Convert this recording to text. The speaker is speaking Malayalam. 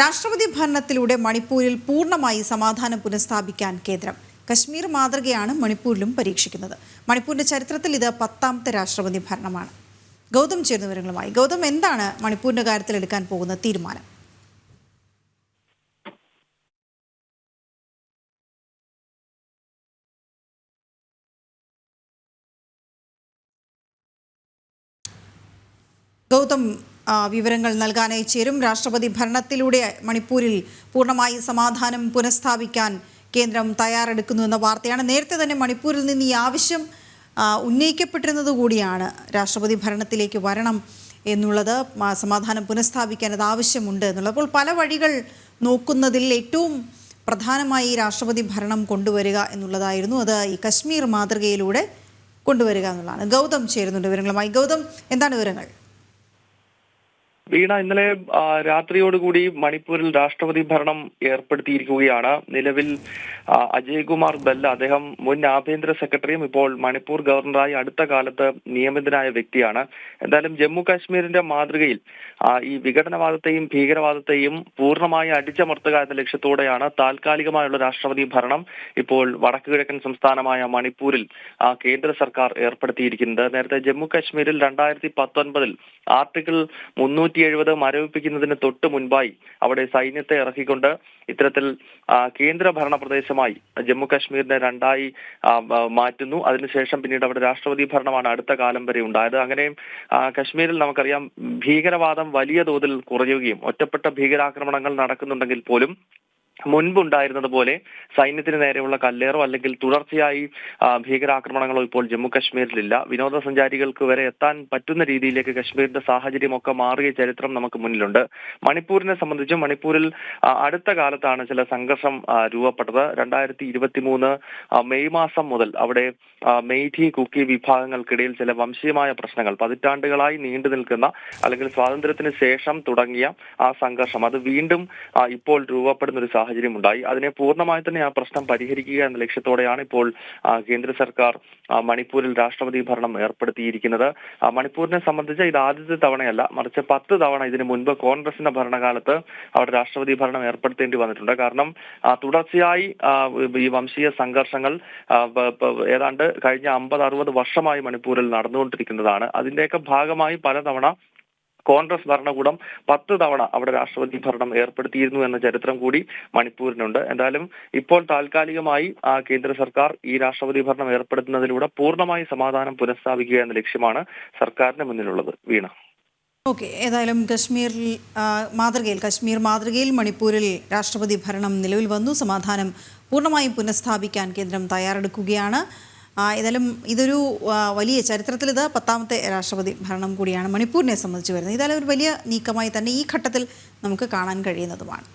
രാഷ്ട്രപതി ഭരണത്തിലൂടെ മണിപ്പൂരിൽ പൂർണമായി സമാധാനം പുനഃസ്ഥാപിക്കാൻ കേന്ദ്രം. കശ്മീർ മാതൃകയാണ് മണിപ്പൂരിലും പരീക്ഷിക്കുന്നത്. മണിപ്പൂരിന്റെ ചരിത്രത്തിൽ ഇത് പത്താമത്തെ രാഷ്ട്രപതി ഭരണമാണ്. ഗൗതം ചേർന്ന വിവരങ്ങളുമായി. ഗൗതം എന്താണ് മണിപ്പൂരിന്റെ കാര്യത്തിൽ എടുക്കാൻ പോകുന്ന തീരുമാനം? ഗൗതം വിവരങ്ങൾ നൽകാനായി ചേരും രാഷ്ട്രപതി ഭരണത്തിലൂടെ മണിപ്പൂരിൽ പൂർണമായി സമാധാനം പുനഃസ്ഥാപിക്കാൻ കേന്ദ്രം തയ്യാറെടുക്കുന്നു എന്ന വാർത്തയാണ്. നേരത്തെ തന്നെ മണിപ്പൂരിൽ നിന്ന് ഈ ആവശ്യം ഉന്നയിക്കപ്പെട്ടിരുന്നത് കൂടിയാണ് രാഷ്ട്രപതി ഭരണത്തിലേക്ക് വരണം എന്നുള്ളത് സമാധാനം പുനഃസ്ഥാപിക്കാൻ അത് ആവശ്യമുണ്ട് എന്നുള്ളത്. അപ്പോൾ പല വഴികൾ നോക്കുന്നതിൽ ഏറ്റവും പ്രധാനമായി രാഷ്ട്രപതി ഭരണം കൊണ്ടുവരിക എന്നുള്ളതായിരുന്നു. അത് ഈ കശ്മീർ മാതൃകയിലൂടെ കൊണ്ടുവരിക എന്നുള്ളതാണ്. ഗൗതം ചേരുന്നുണ്ട് വിവരങ്ങളുമായി. ഗൗതം എന്താണ് വിവരങ്ങൾ? വീണ ഇന്നലെ രാത്രിയോടുകൂടി മണിപ്പൂരിൽ രാഷ്ട്രപതി ഭരണം ഏർപ്പെടുത്തിയിരിക്കുകയാണ്. നിലവിൽ അജയ്കുമാർ അജയ് ബല്ല അദ്ദേഹം മുൻ ആഭ്യന്തര സെക്രട്ടറിയും ഇപ്പോൾ മണിപ്പൂർ ഗവർണറായി അടുത്ത കാലത്ത് നിയമിതനായ വ്യക്തിയാണ്. എന്തായാലും ജമ്മു കാശ്മീരിന്റെ മാതൃകയിൽ ഈ വിഘടനവാദത്തെയും ഭീകരവാദത്തെയും പൂർണമായി അടിച്ചമർത്തുക എന്ന ലക്ഷ്യത്തോടെയാണ് താൽക്കാലികമായുള്ള രാഷ്ട്രപതി ഭരണം ഇപ്പോൾ വടക്കുകിഴക്കൻ സംസ്ഥാനമായ മണിപ്പൂരിൽ കേന്ദ്ര സർക്കാർ ഏർപ്പെടുത്തിയിരിക്കുന്നത്. നേരത്തെ ജമ്മു കാശ്മീരിൽ രണ്ടായിരത്തി പത്തൊൻപതിൽ ആർട്ടിക്കിൾ മുന്നൂറ്റി എഴുപത് മരവിപ്പിക്കുന്നതിന് തൊട്ട് മുൻപായി അവിടെ സൈന്യത്തെ ഇറക്കിക്കൊണ്ട് ഇത്തരത്തിൽ കേന്ദ്രഭരണ കേന്ദ്ര ഭരണ പ്രദേശമായി ജമ്മു കാശ്മീരിനെ രണ്ടായി മാറ്റുന്നു. അതിനുശേഷം പിന്നീട് അവിടെ രാഷ്ട്രപതി ഭരണമാണ് അടുത്ത കാലം വരെ ഉണ്ടായത്. അങ്ങനെ കശ്മീരിൽ നമുക്കറിയാം ഭീകരവാദം വലിയ തോതിൽ കുറയുകയും ഒറ്റപ്പെട്ട ഭീകരാക്രമണങ്ങൾ നടക്കുന്നുണ്ടെങ്കിൽ പോലും മുൻപുണ്ടായിരുന്നത് പോലെ സൈന്യത്തിന് നേരെയുള്ള കല്ലേറോ അല്ലെങ്കിൽ തുടർച്ചയായി ഭീകരാക്രമണങ്ങളോ ഇപ്പോൾ ജമ്മു കശ്മീരിലില്ല വിനോദസഞ്ചാരികൾക്ക് വരെ എത്താൻ പറ്റുന്ന രീതിയിലേക്ക് കശ്മീരിന്റെ സാഹചര്യമൊക്കെ മാറിയ ചരിത്രം നമുക്ക് മുന്നിലുണ്ട്. മണിപ്പൂരിനെ സംബന്ധിച്ച് മണിപ്പൂരിൽ അടുത്ത കാലത്താണ് ചില സംഘർഷം രൂപപ്പെട്ടത്. രണ്ടായിരത്തി ഇരുപത്തി മൂന്ന് മെയ് മാസം മുതൽ അവിടെ ആ, മെയ്ഥി കുക്കി വിഭാഗങ്ങൾക്കിടയിൽ ചില വംശീയമായ പ്രശ്നങ്ങൾ പതിറ്റാണ്ടുകളായി നീണ്ടു നിൽക്കുന്ന അല്ലെങ്കിൽ സ്വാതന്ത്ര്യത്തിന് ശേഷം തുടങ്ങിയ ആ സംഘർഷം. അത് വീണ്ടും ഇപ്പോൾ രൂപപ്പെടുന്ന ഒരു സാഹചര്യം ഉണ്ടായി അതിനെ പൂർണമായി തന്നെ ആ പ്രശ്നം പരിഹരിക്കുക എന്ന ലക്ഷ്യത്തോടെയാണ് ഇപ്പോൾ കേന്ദ്ര സർക്കാർ മണിപ്പൂരിൽ രാഷ്ട്രപതി ഭരണം ഏർപ്പെടുത്തിയിരിക്കുന്നത്. മണിപ്പൂരിനെ സംബന്ധിച്ച് ഇത് ആദ്യത്തെ തവണയല്ല മറിച്ച് പത്ത് തവണ ഇതിനു മുൻപ് കോൺഗ്രസിന്റെ ഭരണകാലത്ത് അവിടെ രാഷ്ട്രപതി ഭരണം ഏർപ്പെടുത്തേണ്ടി വന്നിട്ടുണ്ട്. കാരണം തുടർച്ചയായി ഈ വംശീയ സംഘർഷങ്ങൾ ഏതാണ്ട് കഴിഞ്ഞ അമ്പത് അറുപത് വർഷമായി മണിപ്പൂരിൽ നടന്നുകൊണ്ടിരിക്കുന്നതാണ്. അതിന്റെയൊക്കെ ഭാഗമായി പലതവണ കോൺഗ്രസ് ഭരണകൂടം പത്ത് തവണ അവിടെ രാഷ്ട്രപതി ഭരണം ഏർപ്പെടുത്തിയിരുന്നു എന്ന ചരിത്രം കൂടി മണിപ്പൂരിനുണ്ട്. എന്തായാലും ഇപ്പോൾ താൽക്കാലികമായി കേന്ദ്ര സർക്കാർ ഈ രാഷ്ട്രപതി ഭരണം ഏർപ്പെടുത്തുന്നതിലൂടെ പൂർണമായി സമാധാനം പുനഃസ്ഥാപിക്കുക എന്ന ലക്ഷ്യമാണ് സർക്കാരിന് മുന്നിലുള്ളത്. വീണ. ഓക്കെ ഏതായാലും കശ്മീരിൽ മാതൃകയിൽ കശ്മീർ മാതൃകയിൽ മണിപ്പൂരിൽ രാഷ്ട്രപതി ഭരണം നിലവിൽ വന്നു. സമാധാനം പൂർണമായും പുനഃസ്ഥാപിക്കാൻ കേന്ദ്രം തയ്യാറെടുക്കുകയാണ്. ഏതായാലും ഇതൊരു വലിയ ചരിത്രത്തിൽ ഇത് പത്താമത്തെ രാഷ്ട്രപതി ഭരണം കൂടിയാണ് മണിപ്പൂരിനെ സംബന്ധിച്ച് വരുന്നത്. ഏതായാലും ഒരു വലിയ നീക്കമായി തന്നെ ഈ ഘട്ടത്തിൽ നമുക്ക് കാണാൻ കഴിയുന്നതുമാണ്.